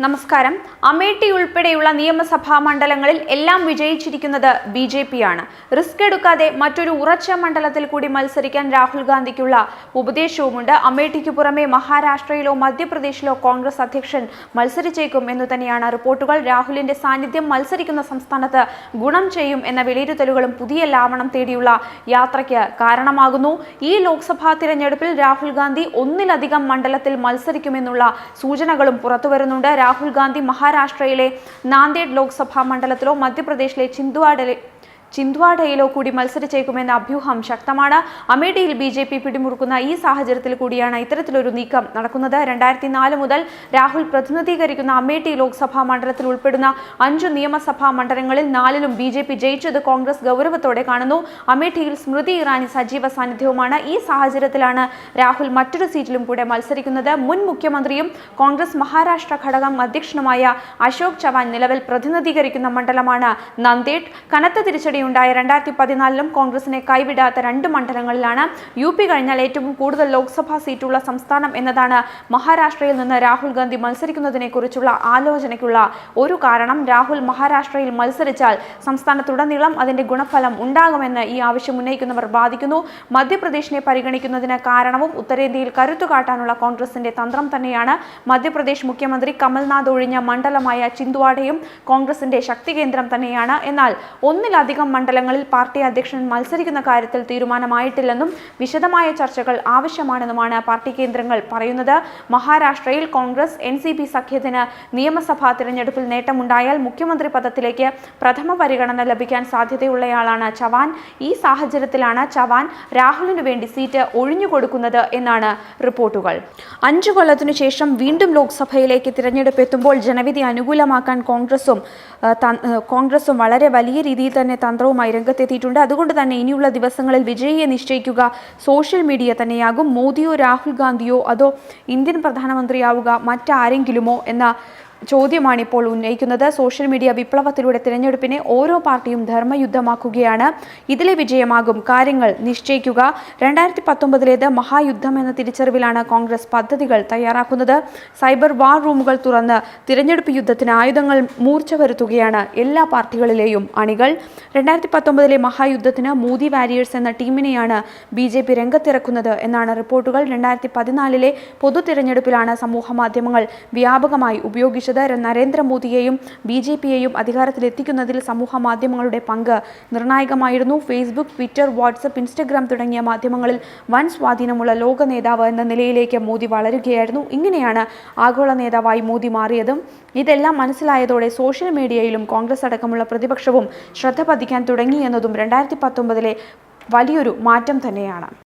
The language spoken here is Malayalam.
നമസ്കാരം. അമേഠി ഉൾപ്പെടെയുള്ള നിയമസഭാ മണ്ഡലങ്ങളിൽ എല്ലാം വിജയിച്ചിരിക്കുന്നത് ബി ജെ പി ആണ്. റിസ്ക് എടുക്കാതെ മറ്റൊരു ഉറച്ച മണ്ഡലത്തിൽ കൂടി മത്സരിക്കാൻ രാഹുൽ ഗാന്ധിക്കുള്ള ഉപദേശവുമുണ്ട്. അമേഠിക്ക് പുറമെ മഹാരാഷ്ട്രയിലോ മധ്യപ്രദേശിലോ കോൺഗ്രസ് അധ്യക്ഷൻ മത്സരിച്ചേക്കും എന്നു തന്നെയാണ് റിപ്പോർട്ടുകൾ. രാഹുലിന്റെ സാന്നിധ്യം മത്സരിക്കുന്ന സംസ്ഥാനത്ത് ഗുണം ചെയ്യും എന്ന വിലയിരുത്തലുകളും പുതിയ ലാവണം തേടിയുള്ള യാത്രയ്ക്ക് കാരണമാകുന്നു. ഈ ലോക്സഭാ തിരഞ്ഞെടുപ്പിൽ രാഹുൽ ഗാന്ധി ഒന്നിലധികം മണ്ഡലത്തിൽ മത്സരിക്കുമെന്നുള്ള സൂചനകളും പുറത്തുവരുന്നുണ്ട്. രാഹുൽ ഗാന്ധി മഹാരാഷ്ട്രയിലെ നാന്ദേഡ് ലോക്സഭാ മണ്ഡലത്തിലോ മധ്യപ്രദേശിലെ ചിന്തുവാഡിലെ ചിന്ത്വാഡയിലോ കൂടി മത്സരിച്ചേക്കുമെന്ന അഭ്യൂഹം ശക്തമാണ്. അമേഠിയിൽ ബി ജെ പി പിടിമുറുക്കുന്ന ഈ സാഹചര്യത്തിൽ കൂടിയാണ് ഇത്തരത്തിലൊരു നീക്കം നടക്കുന്നത്. രണ്ടായിരത്തി നാല് മുതൽ രാഹുൽ പ്രതിനിധീകരിക്കുന്ന അമേഠി ലോക്സഭാ മണ്ഡലത്തിൽ ഉൾപ്പെടുന്ന അഞ്ചു നിയമസഭാ മണ്ഡലങ്ങളിൽ നാലിലും ബി ജെ പി ജയിച്ചത് കോൺഗ്രസ് ഗൗരവത്തോടെ കാണുന്നു. അമേഠിയിൽ സ്മൃതി ഇറാനി സജീവ സാന്നിധ്യവുമാണ് ഈ സാഹചര്യത്തിലാണ് രാഹുൽ മറ്റൊരു സീറ്റിലും കൂടെ മത്സരിക്കുന്നത്. മുൻ മുഖ്യമന്ത്രിയും കോൺഗ്രസ് മഹാരാഷ്ട്ര ഘടകം അധ്യക്ഷനുമായ അശോക് ചവാൻ നിലവിൽ പ്രതിനിധീകരിക്കുന്ന മണ്ഡലമാണ് നന്ദേഡ്. കനത്ത തിരിച്ചടി ഉണ്ടായ രണ്ടായിരത്തി പതിനാലിലും കോൺഗ്രസിനെ കൈവിടാത്ത രണ്ട് മണ്ഡലങ്ങളിലാണ് യു പി കഴിഞ്ഞാൽ ഏറ്റവും കൂടുതൽ ലോക്സഭാ സീറ്റുള്ള സംസ്ഥാനം എന്നതാണ് മഹാരാഷ്ട്രയിൽ നിന്ന് രാഹുൽ ഗാന്ധി മത്സരിക്കുന്നതിനെക്കുറിച്ചുള്ള ആലോചനയ്ക്കുള്ള ഒരു കാരണം. രാഹുൽ മഹാരാഷ്ട്രയിൽ മത്സരിച്ചാൽ സംസ്ഥാനത്തുടനീളം അതിന്റെ ഗുണഫലം ഉണ്ടാകുമെന്ന് ഈ ആവശ്യം ഉന്നയിക്കുന്നവർ വാദിക്കുന്നു. മധ്യപ്രദേശിനെ പരിഗണിക്കുന്നതിന് കാരണവും ഉത്തരേന്ത്യയിൽ കരുത്തു കാട്ടാനുള്ള കോൺഗ്രസിന്റെ തന്ത്രം തന്നെയാണ്. മധ്യപ്രദേശ് മുഖ്യമന്ത്രി കമൽനാഥ് ഒഴിഞ്ഞ മണ്ഡലമായ ചിന്തുവാഡയും കോൺഗ്രസിന്റെ ശക്തി കേന്ദ്രം തന്നെയാണ്. എന്നാൽ ഒന്നിലധികം മണ്ഡലങ്ങളിൽ പാർട്ടി അധ്യക്ഷൻ മത്സരിക്കുന്ന കാര്യത്തിൽ തീരുമാനമായിട്ടില്ലെന്നും വിശദമായ ചർച്ചകൾ ആവശ്യമാണെന്നുമാണ് പാർട്ടി കേന്ദ്രങ്ങൾ പറയുന്നത്. മഹാരാഷ്ട്രയിൽ കോൺഗ്രസ് എൻ സി പി സഖ്യത്തിന് നിയമസഭാ തിരഞ്ഞെടുപ്പിൽ നേട്ടമുണ്ടായാൽ മുഖ്യമന്ത്രി പദത്തിലേക്ക് പ്രഥമ പരിഗണന ലഭിക്കാൻ സാധ്യതയുള്ളയാളാണ് ചവാൻ. ഈ സാഹചര്യത്തിലാണ് ചവാൻ രാഹുലിനു വേണ്ടി സീറ്റ് ഒഴിഞ്ഞുകൊടുക്കുന്നത് എന്നാണ് റിപ്പോർട്ടുകൾ. അഞ്ചു കൊല്ലത്തിനു ശേഷം വീണ്ടും ലോക്സഭയിലേക്ക് തിരഞ്ഞെടുപ്പ് എത്തുമ്പോൾ ജനവിധി അനുകൂലമാക്കാൻ കോൺഗ്രസും കോൺഗ്രസും വളരെ വലിയ രീതിയിൽ തന്നെ തന്ത്രവുമായി രംഗത്തെത്തിയിട്ടുണ്ട്. അതുകൊണ്ട് തന്നെ ഇനിയുള്ള ദിവസങ്ങളിൽ വിജയിയെ നിശ്ചയിക്കുക സോഷ്യൽ മീഡിയ തന്നെയാകും. മോദിയോ രാഹുൽ ഗാന്ധിയോ അതോ ഇന്ത്യൻ പ്രധാനമന്ത്രിയാവുക മറ്റാരെങ്കിലുമോ എന്ന ചോദ്യമാണ് ഇപ്പോൾ ഉന്നയിക്കുന്നത്. സോഷ്യൽ മീഡിയ വിപ്ലവത്തിലൂടെ തിരഞ്ഞെടുപ്പിനെ ഓരോ പാർട്ടിയും ധർമ്മയുദ്ധമാക്കുകയാണ്. ഇതിലെ വിജയമാകും. കാര്യങ്ങൾ നിശ്ചയിക്കുക. രണ്ടായിരത്തി പത്തൊമ്പതിലേത് മഹായുദ്ധം എന്ന തിരിച്ചറിവിലാണ് കോൺഗ്രസ് പദ്ധതികൾ തയ്യാറാക്കുന്നത്. സൈബർ വാർ റൂമുകൾ തുറന്ന് തിരഞ്ഞെടുപ്പ് യുദ്ധത്തിന് ആയുധങ്ങൾ മൂർച്ച വരുത്തുകയാണ് എല്ലാ പാർട്ടികളിലെയും അണികൾ. രണ്ടായിരത്തി പത്തൊമ്പതിലെ മഹായുദ്ധത്തിന് മോദി വാരിയേഴ്സ് എന്ന ടീമിനെയാണ് ബി ജെ പി രംഗത്തിറക്കുന്നത് എന്നാണ് റിപ്പോർട്ടുകൾ. രണ്ടായിരത്തി പതിനാലിലെ പൊതു തിരഞ്ഞെടുപ്പിലാണ് സമൂഹ മാധ്യമങ്ങൾ വ്യാപകമായി ഉപയോഗിച്ചത്. നരേന്ദ്രമോദിയെയും ബി ജെ പിയെയും അധികാരത്തിലെത്തിക്കുന്നതിൽ സമൂഹ മാധ്യമങ്ങളുടെ പങ്ക് നിർണായകമായിരുന്നു. ഫേസ്ബുക്ക് ട്വിറ്റർ വാട്സപ്പ് ഇൻസ്റ്റഗ്രാം തുടങ്ങിയ മാധ്യമങ്ങളിൽ വൻ സ്വാധീനമുള്ള ലോക നേതാവ് എന്ന നിലയിലേക്ക് മോദി വളരുകയായിരുന്നു. ഇങ്ങനെയാണ് ആഗോള നേതാവായി മോദി മാറിയതും. ഇതെല്ലാം മനസ്സിലായതോടെ സോഷ്യൽ മീഡിയയിലും കോൺഗ്രസ് അടക്കമുള്ള പ്രതിപക്ഷവും ശ്രദ്ധ പതിക്കാൻ തുടങ്ങി എന്നതും രണ്ടായിരത്തി പത്തൊമ്പതിലെ വലിയൊരു മാറ്റം തന്നെയാണ്.